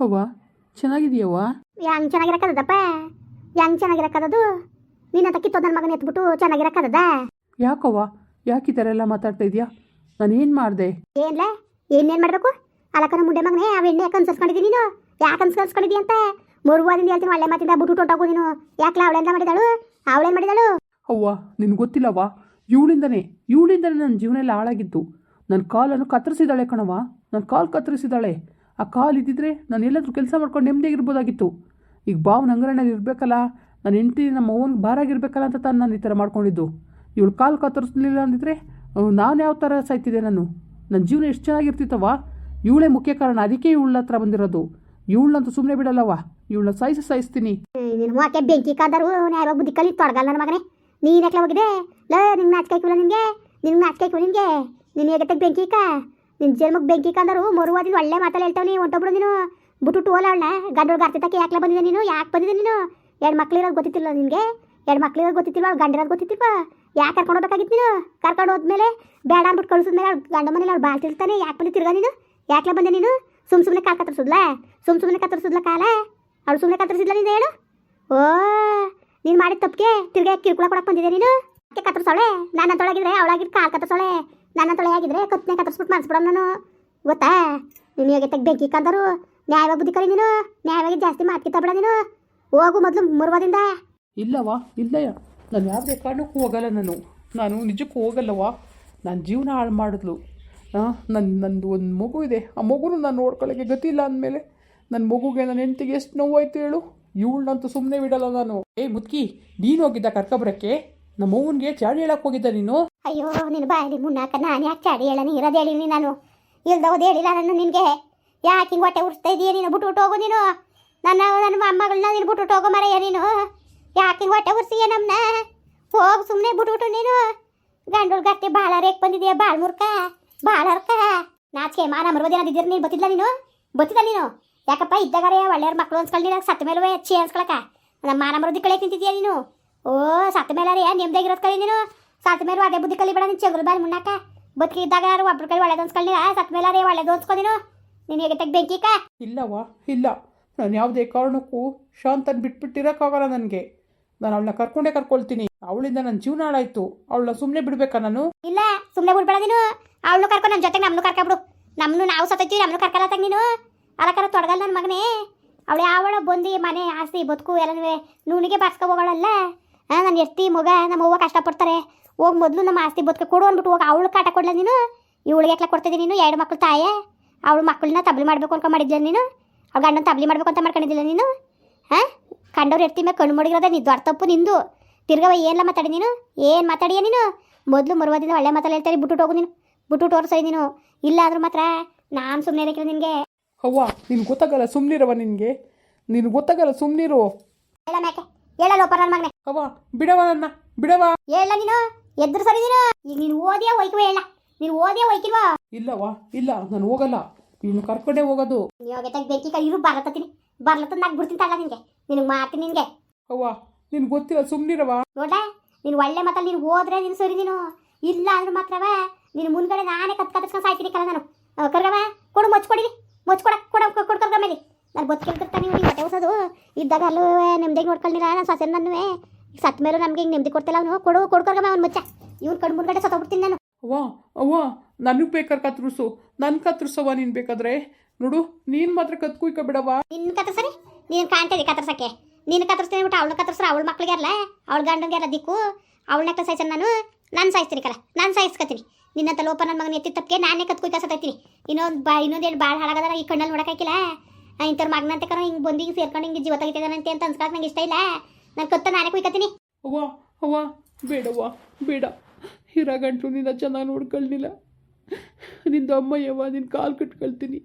ಅವ್ವ ಚೆನ್ನಾಗಿದೆಯವ್ವ ಹೆಂಗ್ ಚೆನ್ನಾಗಿರಕ್ಕದಪ್ಪ ಹೆಂಗ್ ಚೆನ್ನಾಗಿರಕ್ಕದದು? ನಿನ್ನ ಕಿತ್ತೋ ನನ್ನ ಮಗನ ಎತ್ಬಿಟ್ಟು ಚೆನ್ನಾಗಿರಕ್ಕದ ಯಾಕವ್ವ? ಯಾಕೆ ಈ ಥರ ಎಲ್ಲ ಮಾತಾಡ್ತಾ ಇದೆಯಾ? ನಾನೇನು ಮಾಡಿದೆ? ಏನ್ಲ? ಏನೇನ್ ಮಾಡಬೇಕು? ಅಲಕನ ಮುಂಡೆ ಮಗನೇ ಆ ಎಣ್ಣೆ ಯಾಕೆ ಅನ್ಸರ್ಸ್ಕೊಂಡಿದ್ದೀನಿ ನೀನು? ಯಾಕೆ ಅನ್ಸರ್ಸ್ಕೊಂಡಿದ್ದಿ ಅಂತ? ಮೂರುವಾದಿಂದ ಹೇಳ್ತೀನಿ ಒಳ್ಳೆ ಮಾತಿಂದ ಬಿಟ್ಟು ಹೊಂಟೋಗು ನೀನು. ಯಾಕೆ ಅವಳೆಲ್ಲ ಮಾಡಿದಾಳು? ಏನು ಮಾಡಿದಾಳು? ಅವ್ವ ನಿನ್ಗೆ ಗೊತ್ತಿಲ್ಲವ್ವ. ಇವಳಿಂದನೇ ಇವಳಿಂದನೇ ನನ್ನ ಜೀವನ ಎಲ್ಲ ಹಾಳಾಗಿತ್ತು ನನ್ನ ಕಾಲನ್ನು ಕತ್ತರಿಸಿದಾಳೆ ಕಣವ್ವ. ನನ್ನ ಕಾಲು ಕತ್ತರಿಸಿದಾಳೆ ಆ ಕಾಲ್ ಇದ್ದಿದ್ರೆ ನಾನು ಎಲ್ಲಾದರೂ ಕೆಲಸ ಮಾಡ್ಕೊಂಡು ನೆಮ್ಮದಿಯಾಗಿರ್ಬೋದಾಗಿತ್ತು. ಈಗ ಬಾವು ನಂಗರಣ್ಣಲ್ಲಿ ಇರಬೇಕಲ್ಲ, ನನ್ನ ಹೆಂಡತಿ ನಮ್ಮ ಅವ್ವನಿಗೆ ಭಾರಾಗಿರ್ಬೇಕಲ್ಲ ಅಂತ ತಾನು ನಾನು ಈ ಥರ ಮಾಡ್ಕೊಂಡಿದ್ದು. ಇವಳು ಕಾಲು ಕತ್ತರಿಸ್ಲಿಲ್ಲ ಅಂದಿದ್ರೆ ನಾನು ಯಾವ ಥರ ಸಾಯ್ತಿದ್ದೆ ನಾನು? ನನ್ನ ಜೀವನ ಎಷ್ಟು ಚೆನ್ನಾಗಿರ್ತಿತ್ತವ್ವ? ಇವಳೇ ಮುಖ್ಯ ಕಾರಣ, ಅದಕ್ಕೆ ಇವಳ ಹತ್ರ ಬಂದಿರೋದು. ಇವಳನ್ನಂತೂ ಸುಮ್ಮನೆ ಬಿಡಲ್ಲವ್ವ. ಇವಳನ್ನ ಸಾಯಿಸಿ ಸಾಯಿಸ್ತೀನಿ. ಬೆಂಕಿ ಕಾದರು ನ್ಯಾಯ ಬುದ್ಧಿ ಕಲಿ ನನ್ನ ಮಗನೇ? ನೀನು ಹೋಗಿದೆ ಲ, ನಿನ್ನ ನಾಚಿಕೆ ನಿನಗೆ. ನಿನ್ನ ನಾಚಿಕೆ ನಿನಗೆ. ನಿನ್ನ ಹೇಗತ್ತೆ ಬೆಂಕಿ ಕಾ ನಿನ್ನ ಜನ್ಮಕ್ಕೆ ಬೆಂಕಿ ಕಂದರು ಮರುವಾದಿನ ಒಳ್ಳೆ ಮಾತಲ್ಲಿ ಹೇಳ್ತಾವೆ ನೀ, ಒಂಟೊಬ್ರು ನೀನು ಬಿಟ್ಟು ಟೋಲ್ ಅವಳ ಗಂಡೋಳು ಗಾರ್ತಿದ್ದಕ್ಕೆ ಯಾಕೆ ಬಂದಿದೆ ನೀನು, ಯಾಕೆ ಬಂದಿದೆ ನೀನು? ಎರಡು ಮಕ್ಳಿರೋದು ಗೊತ್ತಿತ್ತಿಲ್ಲ ನಿನಗೆ? ಎರಡು ಮಕ್ಳಿರೋದು ಗೊತ್ತಿತ್ತಿಲ್ವ, ಅವ್ಳು ಗಂಡಿರೋದು ಗೊತ್ತಿತ್ತಿಪ್ಪ ಯಾಕೆ ಕರ್ಕೊಂಡು ಹೋಗ್ಬೇಕಾಗಿತ್ತು ನೀನು? ಕರ್ಕೊಂಡು ಹೋದ್ಮೇಲೆ ಬೇಡ ಅಂದ್ಬಿಟ್ಟು ಕಳಿಸಿದ್ಮೇಲೆ ಅವ್ಳು ಗಂಡ ಮನೇಲಿ ಅವ್ಳು ಬಾಳ್ತಿರ್ತಾನೆ ಯಾಕೆ ಬಂದು ತಿರ್ಗಾ ನೀನು? ಯಾಕೆ ಬಂದೆ ನೀನು? ಸುಮ್ ಸುಮ್ಮನೆ ಕಾಲು ಕತ್ತರಿಸಿದ್ಲ? ಸುಮ್ ಸುಮ್ಮನೆ ಕತ್ತರಿಸಿದ್ಲ ಕಾಲ? ಅವಳು ಸುಮ್ಮನೆ ಕತ್ತರಿಸಿದ್ಲ ನೀನು ಹೇಳು? ಓ, ನೀನು ಮಾಡಿದ ತಪ್ಪಿಗೆ ತಿರ್ಗಾ ಕಿರ್ಕುಳ ಕೊಡಕ್ಕೆ ಬಂದಿದೆ ನೀನು? ಯಾಕೆ ಕತ್ತರಿಸೋಳೆ? ನಾನು ಅಂತೊಳಗಿದ್ರೆ ಅವಳಾಗಿದ್ದು ಕಾಲು ಕತ್ತರಿಸೋಳೆ. ನನ್ನ ತೊಳೆ ಆಗಿದ್ರೆ ಕತ್ನೆ ಕತ್ತರಿಸ್ಬಿಟ್ಟು ಮಾಡಿಸ್ಬಿಡೋ ನಾನು. ಗೊತ್ತಾ? ನೀನು ಹೇಗೆ ಬೆಂಕಿ ಕಂದರು ನ್ಯಾಯವಾಗಿ ಬುದ್ಧಿ ಕರಿ ನೀನು, ನ್ಯಾಯವಾಗಿ ಜಾಸ್ತಿ ಮಾತ್ಕಿತ್ತ ಬಿಡ ನೀನು. ಹೋಗು ಮೊದಲು ಮುರುವದಿಂದ. ಇಲ್ಲವಾ ಇಲ್ಲಯ್ಯ. ನಾನು ಯಾವುದೇ ಕಾರಣಕ್ಕೂ ಹೋಗಲ್ಲ ನಾನು. ನಾನು ನಿಜಕ್ಕೂ ಹೋಗಲ್ಲವಾ ನನ್ನ ಜೀವನ ಹಾಳು ಮಾಡಿದ್ಲು. ನನ್ನ ನಂದು ಒಂದು ಮಗು ಇದೆ. ಆ ಮಗುನು ನಾನು ನೋಡ್ಕೊಳ್ಳೋಕ್ಕೆ ಗತಿ ಇಲ್ಲ ಅಂದಮೇಲೆ ನನ್ನ ಮಗುಗೆ ನನ್ನ ಹೆಂಡತಿಗೆ ಎಷ್ಟು ನೋವಾಯ್ತು ಹೇಳು? ಇವಳನ್ನಂತೂ ಸುಮ್ಮನೆ ಬಿಡಲ್ಲ ನಾನು. ಏ ಮುದ್ಕಿ ನೀನು ಹೋಗಿದ್ದ ಕರ್ಕೊಬರಕ್ಕೆ? ನಮ್ಮ ಮಗುನಿಗೆ ಚಾಡಿ ಹೇಳಕ್ ಹೋಗಿದ್ದ ನೀನು? ಅಯ್ಯೋ, ನಿನ್ನ ಬಾಯಲ್ಲಿ ಮುನ್ನಾಕ ನಾನು ಯಾಕೆ ಚಾಡಿ ಹೇಳ ಇರೋದು ಹೇಳಿನಿ ನಾನು. ಇಲ್ದವದು ಹೇಳಿಲ್ಲ ನಾನು ನಿನಗೆ. ಯಾಕೆ ಹಿಂಗೆ ಹೊಟ್ಟೆ ಉರಿಸ್ತಾ ಇದೀಯ ನೀನು? ಬಿಟ್ಟು ಬಿಟ್ಟು ಹೋಗು ನೀನು. ನನ್ನ ನನ್ನ ಅಮ್ಮಗಳನ್ನ ನೀನು ಬಿಟ್ಟು ಬಿಟ್ಟು ಹೋಗೋ ಮರೆಯ ನೀನು. ಯಾಕೆ ಹಿಂಗೆ ಹೊಟ್ಟೆ ಉರ್ಸಿಯ ನಮ್ಮನ್ನ ಹೋಗು ಸುಮ್ಮನೆ ಬಿಟ್ಬಿಟ್ಟು ನೀನು. ಗಂಡುಳ ಗಟ್ಟಿ ಭಾಳ ರೇಕ್ ಬಂದಿದೀಯ ಭಾಳ ಮುರ್ಕ ಭಾಳ ಅರ್ಕ ನಾಚಿಕೆ ಮಾನ ಮರುವುದೇನಾದಿದ್ದೀರ ನೀನು ಬತ್ತಿಲ್ಲ ನೀನು? ಬತ್ತಿಲ್ಲ ನೀನು? ಯಾಕಪ್ಪ ಇದ್ದಾಗಾರೆ ಒಳ್ಳೆಯವ್ರ ಮಕ್ಕಳು ಅನ್ಸ್ಕೊಳ್ಳಿ ಸತ್ತ ಮೇಲೆ ಹೆಚ್ಚಿ ಅನ್ಸ್ಕೊಳಕ? ನಮ್ಮ ಮಾನ ಮರುದಿ ಕಳೆ ತಿಂತಿದ್ಯಾ ನೀನು? ಓ ಸತ್ತ ಮೇಲೆ ರೀ ನೆಮ್ಮದಿಯಾಗಿರೋದು ಕಲಿ ನೀನು? ಸತ್ತ ಮೇಲೆ ಅದೇ ಬುದ್ಧಿ ಕಲಿಬೇಡ ನೀನು ಚಗುರು ಬಾರಿ ಮುನ್ನಾಕ. ಬದುಕಿ ಇದ್ದಾಗ ಯಾರು ಒಬ್ರ ಕೈ ಒಳ್ಳೇದು ಅನ್ಸ್ಕೊಳ್ಳಿ ಸತ್ತ ಮೇಲೆ ರೀ ಒಳ್ಳೇದು ಅನ್ಸ್ಕೊ ನೀನು. ನೀನು ಹೇಗೆ ತೆಗ್ ಬೆಂಕಿಕ ಇಲ್ಲವಾ ಇಲ್ಲ. ನಾನು ಯಾವುದೇ ಕಾರಣಕ್ಕೂ ಶಾಂತನ ಬಿಟ್ಬಿಟ್ಟಿರೋಕ್ಕಾಗಲ್ಲ ನನಗೆ. ನಾನು ಅವಳನ್ನ ಕರ್ಕೊಂಡೇ ಕರ್ಕೊಳ್ತೀನಿ. ಅವಳಿಂದ ನನ್ನ ಜೀವನ ಹಾಳಾಯ್ತು. ಅವಳನ್ನ ಸುಮ್ಮನೆ ಬಿಡಬೇಕಾ ನಾನು? ಇಲ್ಲ ಸುಮ್ಮನೆ ಬಿಡ್ಬೇಡ ನೀನು. ಅವಳು ಕರ್ಕೊ ನಮ್ಮ ಜೊತೆಗೆ ನಮ್ಮನ್ನು ಕರ್ಕೊಬಿಡು ನಮ್ಮನ್ನು ನಾವು ಸತ್ತೈತಿ ನಮ್ಮನ್ನು ತಂಗ ನೀನು. ಅಲಕಾರ ತೊಡಗಲ್ಲ ನನ್ನ ಮಗನೇ. ಅವಳು ಯಾವಳ ಬಂದು ಮನೆ ಆಸ್ತಿ ಬದುಕು ಎಲ್ಲನೂ ನೂನಿಗೆ ಬಾರ್ಸ್ಕೊ ಹೋಗೋಳಲ್ಲ. ಹಾಂ ನನ್ನ ಎಷ್ಟು ಮಗ ನಮ್ಮ ಅವ್ವ ಕಷ್ಟಪಡ್ತಾರೆ. ಹೋಗಿ ಮೊದಲು ನಮ್ಮ ಆಸ್ತಿ ಬದುಕ ಕೊಡು ಅಂದ್ಬಿಟ್ಟು ಹೋಗಿ ಅವಳು ಕಾಟ ಕೊಡ್ಲ ನೀನು? ಇವಳಿಗೆ ಎಕ್ಲ ಕೊಡ್ತಿದ್ದೀನಿ ನೀನು? ಎರಡು ಮಕ್ಕಳು ತಾಯೇ. ಅವಳು ಮಕ್ಕಳನ್ನ ತಬ್ಲಿ ಮಾಡಬೇಕು ಅನ್ಕೊಂಡು ಮಾಡಿದ್ಲ ನೀನು? ಅವ್ಳ ಗಂಡನ ತಬ್ಲಿ ಮಾಡಬೇಕು ಅಂತ ಮಾಡ್ಕೊಂಡಿದ್ದಿಲ್ಲ ನೀನು? ಹಾಂ ಕಂಡವ್ರು ಎತ್ತಿ ಮೇಲೆ ಕಣ್ಣು ಮುಡಿಗಿರೋದ ನೀ ದೊಡ್ಡ ತಪ್ಪು ನಿಂದು. ತಿರ್ಗವ ಏನೆಲ್ಲ ಮಾತಾಡಿ ನೀನು? ಏನು ಮಾತಾಡಿಯ ನೀನು? ಮೊದಲು ಮರುವಾದಿಂದ ಒಳ್ಳೆ ಮಾತಾಡಿ ಹೇಳ್ತಾರೆ ಬಿಟ್ಟು ಹೋಗು ನೀನು. ಬಿಟ್ಟು ತೋರಿಸೈ ನೀನು. ಇಲ್ಲ ಆದ್ರೂ ಮಾತ್ರ ನಾನು ಸುಮ್ಮನೆ ಇರಕ್ಕಿಲ್ಲ ನಿನಗೆ. ಅವ್ವ ನಿನ್ಗೆ ಗೊತ್ತಾಗಲ್ಲ ಸುಮ್ಮನಿರವ ನಿನಗೆ. ನಿನ್ಗೆ ಗೊತ್ತಾಗಲ್ಲ ಸುಮ್ಮನಿರು ಹೇಳ ಮ್ಯಾಕೆ. ಹೇಳ ಲೋಪ ನನ್ನ ಮಗನೇ ಅವ್ವ ಬಿಡವ ನನ್ನ ಬಿಡವ ಹೇಳ ನೀನು ಎದ್ರು ಸರಿ ನೀನು ಈಗ ನೀನು ಓದಿಯ ಒಯ್ಕುವ ಹೇಳ ನೀನು ಓದಿಯ ಒಯ್ಕಿಲ್ವಾ ಇಲ್ಲವ್ವ ಇಲ್ಲ ನಾನು ಹೋಗಲ್ಲ ನೀನು ಕರ್ಕೊಂಡೇ ಹೋಗೋದು ನೀವು ತೆಗ್ ಬೆಂಕಿ ಕೈ ಇರು ಬರ್ಲತ್ತೀನಿ ಬರ್ಲತ್ತ ನಾಕ್ ಬಿಡ್ತೀನಿ ತಲ್ಲ ನಿನ್ಗೆ ನಿನಗೆ ಮಾಡ್ತೀನಿ ನಿನ್ಗೆ ಅವ್ವ ನಿನ್ಗೆ ಗೊತ್ತಿಲ್ಲ ಸುಮ್ಮನಿರವ ನೋಡ ನೀನು ಒಳ್ಳೆ ಮಾತಲ್ಲಿ ನೀನು ಹೋದ್ರೆ ನೀನು ಸರಿ ನೀನು ಇಲ್ಲ ಅಂದ್ರೆ ಮಾತ್ರವ ನೀನು ಮುಂದ್ಗಡೆ ನಾನೇ ಕತ್ ಕತ್ಸ್ಕೊಂಡು ಸಾಯ್ತೀನಿ ಕಲ ನಾನು ಕರ್ಗವ ಕೊಡು ಮುಚ್ಕೊಡಿರಿ ಮುಚ್ಕೊಡ ಕೊಡ ಕೊಡ ಕರ್ಗ ಮೇಲೆ ನಾನು ಬದುಕಿರ್ತಾನೆ ನೀವು ಹೊಟ್ಟೆ ಹೊಸದು? ಇದ್ದಾಗ ಅಲ್ಲೂ ನೆಮ್ಮದಿಗೆ ನೋಡ್ಕೊಳ್ಳಿಲ್ಲ ನಾನು ಸೊಸೆ ನನ್ನುವೆ? ಸತ್ತ ಮೇಲೂ ನಮಗೆ ಹಿಂಗೆ ನೆಮ್ಮದಿ ಕೊಡ್ತಿಲ್ಲ ಅವನು. ಕೊಡು ಕೊಡ್ಕರ್ಗಮ್ಮ ಅವ್ನು ಮುಚ್ಚ. ಇವ್ನು ಕಣ್ಣು ಮುಂದ್ಗಡೆ ಬಿಡ್ತೀನಿ ನಾನು. ಅವ್ವ ಅವ್ವ ನನಗೆ ಬೇಕಾದ್ರೆ ಕತ್ರಿಸು. ನನ್ನ ಕತ್ರಿಸವ್ವ ನೀನು ಬೇಕಾದ್ರೆ. ನೋಡು ನೀನು ಮಾತ್ರ ಕತ್ಕುಯ್ಕ ಬಿಡವ್ವ. ನಿನ್ನ ಕತ್ತರ್ಸರಿ ನೀನು ಕಾಣ್ತಿದ್ದಿ ಕತ್ತರ್ಸಕ್ಕೆ ನೀನು ಕತ್ತರಿಸ್ತೀನಿ ಬಿಟ್ಟು ಅವಳು ಕತ್ತರ್ಸ್ರ ಅವಳ ಮಕ್ಳಿಗೆ ಅಲ್ಲ? ಅವಳ ಗಂಡಂಗೆ ಅಲ್ಲ ದಿಕ್ಕು? ಅವಳನ್ನ ಸಾಯಿಸ ನಾನು? ನಾನು ಸಾಯಿಸ್ತೀನಿ ಕಲ ನಾನು ಸಾಯಿಸ್ಕೊತೀನಿ. ನಿನ್ನಂತ ಲೋಪ ನನ್ನ ಮಗನ ಎತ್ತಿ ತಪ್ಪಿಗೆ ನಾನೇ ಕತ್ಕುಯ್ ಸತ್ತೈತೀನಿ ಇನ್ನೊಂದು ಬಾ ಇನ್ನೊಂದು ಏನು ಭಾಳ ಹಾಳಾಗದ ಈ ಕಣ್ಣಲ್ಲಿ ನೋಡಕ್ಕಾಗಿಲ್ಲ ಇಂಥವ್ರ ಮಗನಂತೆ ಕರ ಹಿಂಗೆ ಬಂದು ಹಿಂಗೆ ಸೇರ್ಕೊಂಡು ಹಿಂಗೆ ಜೀವ ಅಂತ ಅನ್ಸ್ಕೊಳಕ್ಕೆ ನಂಗೆ ಇಷ್ಟ ಇಲ್ಲ. ನಾನು ಕತ್ತ ನಾನೇ ಕುಯ್ಕತ್ತೀನಿ. ಅವ್ವ ಅವ್ವ, ಬೇಡವ್ವ, ಬೇಡ. ಹಿರ ನಿನ್ನ ಚೆನ್ನಾಗಿ ನೋಡ್ಕೊಳ್ಲಿಲ್ಲ ನಿಂದ ಅಮ್ಮಯ್ಯವ್ವ ನಿನ್ನ ಕಾಲು ಕಟ್ಕೊಳ್ತೀನಿ.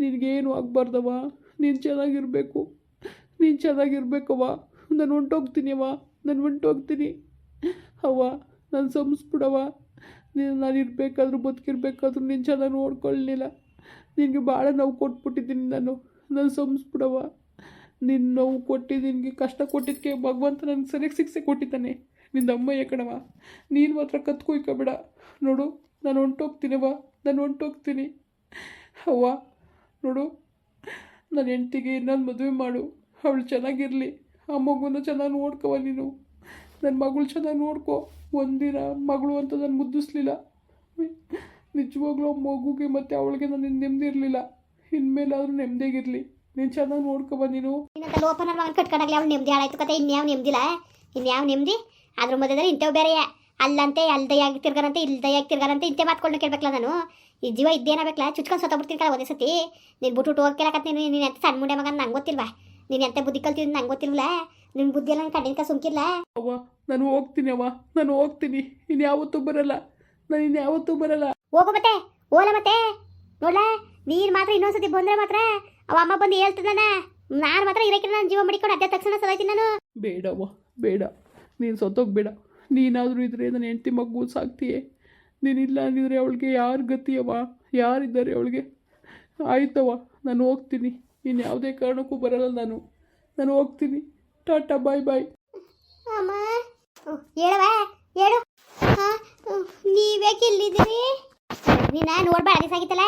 ನಿನಗೇನು ಆಗಬಾರ್ದವ್ವ? ನೀನು ಚೆನ್ನಾಗಿರ್ಬೇಕು. ನೀನು ಚೆನ್ನಾಗಿರ್ಬೇಕವ್ವ. ನಾನು ಹೊಂಟೋಗ್ತೀನಿ ಅವ್ವ ನಾನು ಹೊಂಟೋಗ್ತೀನಿ ಅವ್ವ, ನಾನು ಸಂಸ್ಬಿಡವ್ವ. ನೀನು ನಾನು ಇರಬೇಕಾದ್ರೂ ಬದುಕಿರ್ಬೇಕಾದ್ರೂ ನೀನು ಚೆನ್ನಾಗಿ ನೋಡ್ಕೊಳ್ಳಿಲ್ಲ ನಿನಗೆ ಭಾಳ ನೋವು ಕೊಟ್ಬಿಟ್ಟಿದ್ದೀನಿ ನಾನು. ನಾನು ಸಂಸ್ಬಿಡವ ನಿನ್ನ ನೋವು ಕೊಟ್ಟು ನಿನಗೆ ಕಷ್ಟ ಕೊಟ್ಟಿದ್ದಕ್ಕೆ ಭಗವಂತ ನನಗೆ ಸರಿಯಾಗಿ ಶಿಕ್ಷೆ ಕೊಟ್ಟಿದ್ದಾನೆ. ನಿಂದ ಅಮ್ಮಯ್ಯ ಕಣವ ನೀನು ಮಾತ್ರ ಕತ್ಕೊಯ್ಕೋಬೇಡ ನೋಡು, ನಾನು ಹೊಂಟೋಗ್ತೀನವ್ವ ನಾನು ಹೊಂಟೋಗ್ತೀನಿ ಅವ್ವ, ನೋಡು ನನ್ನ ಹೆಂಡ್ತಿಗೆ ಇನ್ನೊಂದು ಮದುವೆ ಮಾಡು. ಅವಳು ಚೆನ್ನಾಗಿರಲಿ. ಆ ಮಗುನ ಚೆನ್ನಾಗಿ ನೋಡ್ಕವ ನೀನು. ನನ್ನ ಮಗಳು ಚೆನ್ನಾಗಿ ನೋಡ್ಕೊ. ಒಂದಿನ ಮಗಳು ಅಂತ ನಾನು ಮುದ್ದಿಸ್ಲಿಲ್ಲ. ನಿಜವಾಗ್ಲೂ ಮಗುಗೆ ಮತ್ತು ಅವಳಿಗೆ ನಾನು ನೆಮ್ಮದಿ ಇರಲಿಲ್ಲ. ಇನ್ಮೇಲಾದರೂ ನೆಮ್ಮದಿಯಾಗಿರಲಿ ನೀನು ಚೆನ್ನಾಗಿ ನೋಡ್ಕೊಬ ನೀನು. ಇನ್ನೊಂದು ಲೋಪನ ಮಗನ ಕಟ್ಕೊಂಡಾಗ್ಲಿ ಅವ್ನು ನೆಮ್ಮದಿ ಹಾಳಾಯ್ತು ಕತೆ. ಇನ್ಯಾವ ನೆಮ್ಮದಿಲ್ಲ ಇನ್ಯಾವ ನೆಮ್ಮದಿ ಅದ್ರ ಮಧ್ಯದಲ್ಲಿ ಇಂಥವು ಬೇರೆಯೇ ಅಲ್ಲಂತೆ ಅಲ್ದಯಾಗಿ ತಿರ್ಗಾರಂತೆ ಇಲ್ದಯಾಗಿ ತಿರ್ಗಾರಂತೆ ಇಂತೆ ಮಾತ್ಕೊಂಡು ಕೇಳ್ಬೇಕಲ್ಲ ನಾನು. ಈ ಜೀವ ಇದ್ದೇನಾಗಬೇಕಲ್ಲ ಚುಚ್ಕೊಂಡು ಸತ್ತೋಗ್ಬಿಡ್ತೀನಿ ಒಂದೇ ಸತಿ ನೀನು ಬಿಟ್ಟು ಕೇಳಕತ್ತೆ ನೀನು. ನೀನು ಎಂತ ಸಣ್ಣ ಮುಂಡೆ ಮಗ ನಂಗೆ ಗೊತ್ತಿಲ್ವಾ? ನೀನು ಎಂತ ಬುದ್ಧಿ ಕಲ್ತಿದ್ದು ನಂಗೆ ಗೊತ್ತಿಲ್ವಲ್ಲ? ನಿನ್ನ ಬುದ್ಧಿ ಎಲ್ಲ ಕಣ್ಣಿನ ಸುಮ್ಕಿಲ್ಲ ಅವ್ವ ನಾನು ಹೋಗ್ತೀನಿ ಅವ್ವ. ನಾನು ಹೋಗ್ತೀನಿ. ಇನ್ಯಾವತ್ತೂ ಬರಲ್ಲ. ನಾನು ಇನ್ಯಾವತ್ತೂ ಬರಲ್ಲ. ಹೋಗು ಮತ್ತೆ. ಓಲ ಮತ್ತೆ. ನೋಡ್ಲ ನೀನು ಮಾತ್ರ ಇನ್ನೊಂದ್ಸತಿ ಬಂದ್ರೆ ಮಾತ್ರ ಅವ ಅಮ್ಮ ಬಂದು ಹೇಳ್ತಿದ್ದಾನೆ. ನಾನು ಮಾತ್ರ ಇರಕ್ಕೆ ನಾನು ಜೀವ ಮಡಿಕೊಂಡು ಅದೇ ತಕ್ಷಣ ಸದಾಯ್ತೀನಿ ನಾನು ಬೇಡವ್ವ ಬೇಡ. ನೀನು ಸತ್ತೋಗ್ಬೇಡ ನೀನಾದರೂ ಇದ್ರೆ ನನ್ನ ಹೆಂಡ್ತಿ ಮಗು ಸಾಕ್ತೀಯೇ. ನೀನಿಲ್ಲ ಅಂದಿದ್ರೆ ಅವಳಿಗೆ ಯಾರು ಗತಿಯವ ಯಾರಿದ್ದಾರೆ ಅವಳಿಗೆ? ಆಯ್ತವ ನಾನು ಹೋಗ್ತೀನಿ. ನೀನು ಯಾವುದೇ ಕಾರಣಕ್ಕೂ ಬರಲ್ಲ ನಾನು. ನಾನು ಹೋಗ್ತೀನಿ. ಟಾಟಾ ಬಾಯ್ ಬಾಯ್. ಅಮ್ಮ ಹೇಳವ ಹೇಳು. ಹಾಂ ನೀವೇಕೆ ಇಲ್ಲಿದ್ದೀರಿ? ನೀನ ನೋಡ್ಬೇಡ ದಿವಸ ಆಗಿತ್ತಲ್ಲ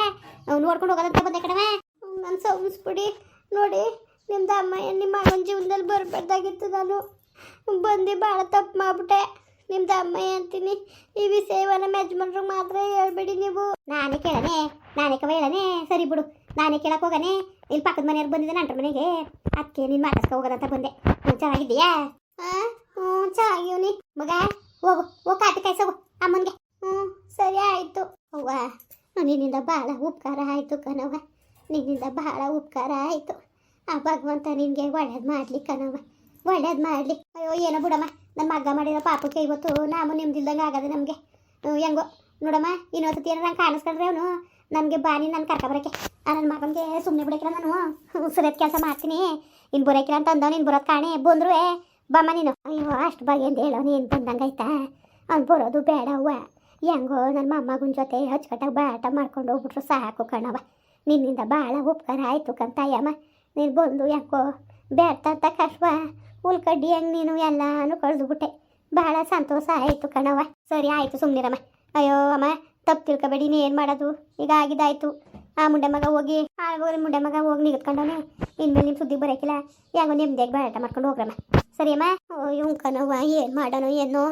ನೋಡ್ಕೊಂಡು ಹೋಗೋದಂತ ಬಂದೆ ಕಣವ ನನ್ನ ಸೌನ್ಸ್ಬಿಡಿ ನೋಡಿ, ನಿಮ್ದು ಅಮ್ಮ ನಿಮ್ಮ ಅಮ್ಮನ ಜೀವನದಲ್ಲಿ ಬರಬಾರ್ದಾಗಿತ್ತು ನಾನು. ಬಂದು ಭಾಳ ತಪ್ಪು ಮಾಡ್ಬಿಟ್ಟೆ. ನಿಮ್ದು ಅಮ್ಮ ಅಂತೀನಿ. ಈ ವಿಷಯವ ನಮ್ಮ ಮಾತ್ರ ಹೇಳ್ಬೇಡಿ ನೀವು. ನಾನೇ ಕೇಳನೆ ನಾನೇ ಕವ ಹೇಳನೆ ಸರಿ ಬಿಡು, ನಾನೇ ಕೇಳಕ್ಕೆ ಹೋಗನೆ ಇಲ್ಲಿ ಪಕ್ಕದ ಮನೆಯವ್ರು ಬಂದಿದ್ದೆ ನಂಟ್ರ ಮನೆಗೆ. ಅದಕ್ಕೆ ನೀನು ಮಾತಾಡ್ಸ್ಕೊ ಹೋಗೋದಂತ ಬಂದೆ. ಹ್ಞೂ ಚೆನ್ನಾಗಿದ್ದೀಯಾ? ಹಾಂ ಹ್ಞೂ ಚೆನ್ನಾಗಿವ್ನಿ ಮಗ, ಹೋಗು, ಹೋಗಿ ಕಾಪಿ ಕಾಯ್ಸೋಗು, ಅಮ್ಮನಿಗೆ. ಹ್ಞೂ ಸರಿ, ಆಯಿತು. ಅವ್ವ, ನಿನ್ನಿಂದ ಭಾಳ ಉಪಕಾರ ಆಯಿತು ಕಣವ ನಿನ್ನಿಂದ ಭಾಳ ಉಪಕಾರ ಆಯಿತು. ಆ ಭಗವಂತ ನಿನಗೆ ಒಳ್ಳೇದು ಮಾಡಲಿ ಕಣವ ಒಳ್ಳೇದು ಮಾಡಲಿ. ಅಯ್ಯೋ, ಏನೋ ಬಿಡಮ್ಮ. ನನ್ನ ಮಗ ಮಾಡಿರೋ ಪಾಪಕ್ಕೆ ಇವತ್ತು ನಾವು ನಿಮ್ದಿಲ್ದಂಗೆ ಆಗದೆ ನಮಗೆ. ಹೆಂಗೋ, ನೋಡಮ್ಮ, ಇನ್ನೊಂದ್ಸತಿ ಏನೋ ನಂಗೆ ಕಾಣಿಸ್ಕೊಂಡ್ರೆ ಅವನು? ನನಗೆ ಬಾನಿ ನಾನು ಕರ್ಕೊಬರಕ್ಕೆ ಆ ನನ್ನ ಮಗನಿಗೆ ಸುಮ್ಮನೆ ಬಿಡಕ್ಕಿಲ್ಲ ನಾನು. ಸುರೇತ್ ಕೆಲಸ ಮಾಡ್ತೀನಿ. ಇನ್ನು ಬರೋಕಿಲ್ಲ ಅಂತ ಅಂದವ್ ನೀನು ಬರೋದು ಕಾಣೆ. ಬಂದ್ರು ಬಮ್ಮ ನೀನು. ಅಯ್ಯೋ, ಅಷ್ಟು ಬಗ್ಗೆ ಅಂತ ಹೇಳೋ. ನೀನು ಬಂದಂಗಾಯ್ತಾ? ಅವ್ನು ಬರೋದು ಬೇಡ ಅವ್ವ ಹೆಂಗೋ ನನ್ನ ಮೊಮ್ಮಗನ ಜೊತೆ ಹಚ್ಕಟ್ಟಾಗ ಬಾಟ ಮಾಡ್ಕೊಂಡು ಹೋಗ್ಬಿಟ್ರು ಸಾಕು ಕಣವ ನಿನ್ನಿಂದ ಭಾಳ ಉಪಕಾರ ಆಯಿತು ಕಂತಾಯಮ್ಮ. ನೀನು ಬಂದು ಯಾಕೋ ಬೇಡ್ತ ಅಂತ ಕಷ್ಟ ಉಳ್ಕಡ್ಡಿ ಹೆಂಗೆ ನೀನು ಎಲ್ಲಾನು ಕಳೆದುಬಿಟ್ಟೆ. ಭಾಳ ಸಂತೋಷ ಆಯಿತು ಕಣವ ಸರಿ ಆಯಿತು ಸುಮ್ಮನಿರಮ್ಮ ಅಯ್ಯೋ ಅಮ್ಮ, ತಪ್ಪು ತಿಳ್ಕೊಬೇಡಿ ನೀ ಏನು ಮಾಡೋದು? ಈಗ ಆಗಿದಾಯ್ತು ಆ ಮುಂಡೆ ಮಗ ಹೋಗಿ, ಆ ಮುಂಡೆ ಮಗ ಹೋಗಿ ನಿಗತ್ಕೊಂಡವನೆ ಇನ್ಮೇಲೆ ನಿಮ್ಮ ಸುದ್ದಿ ಬರೋಕಿಲ್ಲ. ಯಾಕೋ ನಿಮ್ದೇಗ ಬಾಟ ಮಾಡ್ಕೊಂಡು ಹೋಗ್ರಮ್ಮ. ಸರಿಯಮ್ಮ? ಅಯ್ಯೋ ಕಣವ ಏನು ಮಾಡೋಣ ಏನೋ.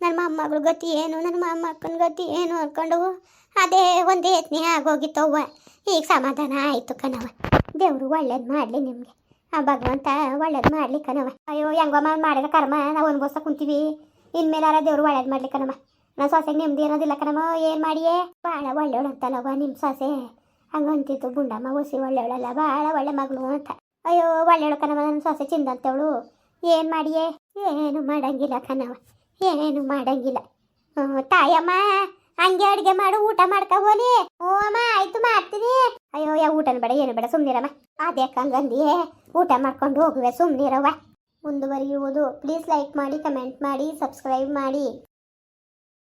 ನನ್ನ ಮೊಮ್ಮಗಳ ಗತಿ ಏನು? ನನ್ನ ಮೊಮ್ಮಕ್ಕನ ಗತಿ ಏನು ಅನ್ಕೊಂಡು ಅದೇ ಒಂದೇ ಯತ್ನೆ ಆಗೋಗಿತ್ತವ್ವ ಈಗ ಸಮಾಧಾನ ಆಯಿತು ಕಣವ ದೇವರು ಒಳ್ಳೇದು ಮಾಡಲಿ ನಿಮಗೆ. ಆ ಭಗವಂತ ಒಳ್ಳೇದು ಮಾಡಲಿ ಕಣವ ಅಯ್ಯೋ ಹೆಂಗಮ್ಮ ಮಾಡಿದ ಕರ್ಮ ನಾವು ಅನ್ಭವಿಸ ಕುಂತೀವಿ. ಇನ್ಮೇಲಾರ ದೇವ್ರು ಒಳ್ಳೇದು ಮಾಡಲಿ ಕಣವ ನನ್ನ ಸೊಸೆಗೆ ನೆಮ್ಮದಿ ಇರೋದಿಲ್ಲ ಕಣಮ್ಮ ಏನು ಮಾಡಿಯೇ? ಭಾಳ ಒಳ್ಳೆಯವಳು ಅಂತಲ್ಲವ್ವ ನಿಮ್ಮ ಸೊಸೆ. ಹಂಗಂತಿತ್ತು ಗುಂಡಮ್ಮ ಒಸಿ ಒಳ್ಳೆಯವಳಲ್ಲ ಭಾಳ ಒಳ್ಳೆ ಮಗಳು ಅಂತ. ಅಯ್ಯೋ ಒಳ್ಳೆಯವಳು ಕಣಮ್ಮ ನನ್ನ ಸೊಸೆ ಚಿಂದಂತವಳು. ಏನು ಮಾಡಿಯೇ? ಏನು ಮಾಡಂಗಿಲ್ಲ ಕಣವ ಏನು ಮಾಡಂಗಿಲ್ಲ. ತಾಯಮ್ಮ, ಹಂಗೆ ಅಡುಗೆ ಮಾಡು, ಊಟ ಮಾಡ್ಕೊ ಹೋಲಿ. ಓ ಅಮ್ಮ, ಆಯ್ತು ಮಾಡ್ತೀನಿ. ಅಯ್ಯೋ ಯಾವ ಊಟನ ಬೇಡ, ಏನು ಬೇಡ ಸುಮ್ಮನಿರಮ್ಮ ಅದೇ ಊಟ ಮಾಡ್ಕೊಂಡು ಹೋಗುವೆ ಸುಮ್ಮನಿರವ್ವ ಮುಂದುವರಿಯುವುದು ಪ್ಲೀಸ್ ಲೈಕ್ ಮಾಡಿ ಕಮೆಂಟ್ ಮಾಡಿ ಸಬ್ಸ್ಕ್ರೈಬ್ ಮಾಡಿ.